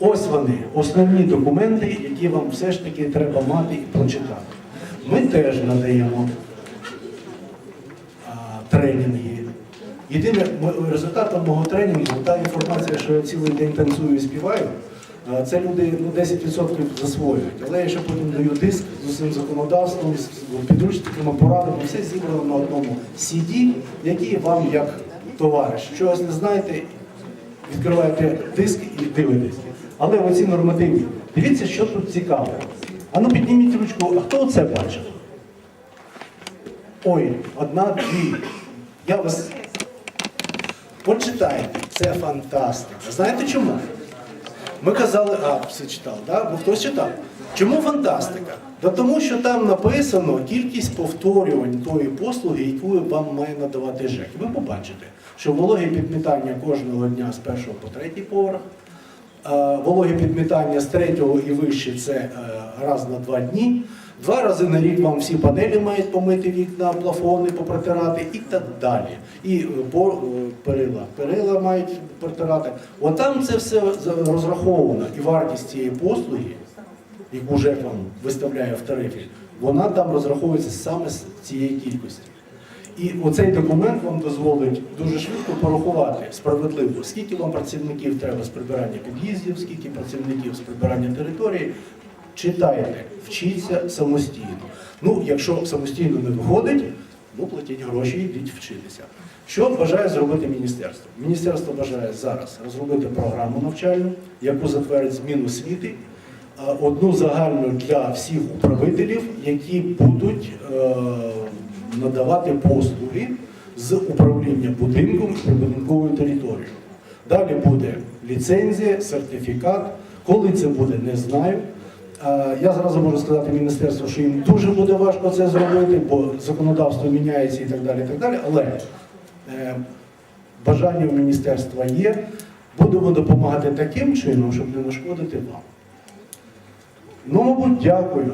Ось вони, основні документи, які вам все ж таки треба мати і прочитати. Ми теж надаємо а, тренінги. Єдине результатом мого тренінгу, та інформація, що я цілий день танцюю і співаю, а, це люди ну, 10% засвоюють. Але я ще потім даю диск з усім законодавством, з підручниками, порадами, все зібрано на одному CD, який вам як товариш. Чогось не знаєте, відкриваєте диск і дивитесь. Але оці нормативні. Дивіться, що тут цікаво. А ну підніміть ручку, а хто це бачив? Ой, одна, дві. Я вас. Почитайте, це фантастика. Знаєте чому? Ми казали, а, все читав, да? бо хтось читав. Чому фантастика? Да тому що там написано кількість повторювань тої послуги, яку вам має надавати ЖЕК. Ви побачите, що вологе підмітання кожного дня з першого по третій поверх, е, вологе підмітання з третього і вище це е, раз на два дні. Два рази на рік вам всі панелі мають помити вікна, плафони попротирати і так далі. І е, перила. Перила мають протирати. От там це все розраховано. І вартість цієї послуги, яку ЖЕК вам виставляє в тарифі, вона там розраховується саме з цієї кількості. І оцей документ вам дозволить дуже швидко порахувати справедливо, скільки вам працівників треба з прибирання під'їздів, скільки працівників з прибирання території. Читайте, вчіться самостійно. Ну, якщо самостійно не виходить, ну платіть гроші, йдіть вчитися. Що бажає зробити міністерство? Міністерство бажає зараз розробити програму навчальну, яку затвердить Міносвіти, а, одну загальну для всіх управителів, які будуть е, надавати послуги з управління будинком і прибудинковою територією. Далі буде ліцензія, сертифікат. Коли це буде, не знаю. Я зразу можу сказати міністерству, що їм дуже буде важко це зробити, бо законодавство міняється і так далі. І так далі. Але е, бажання у міністерства є. Будемо допомагати таким чином, щоб не нашкодити вам. Ну, мабуть, дякую.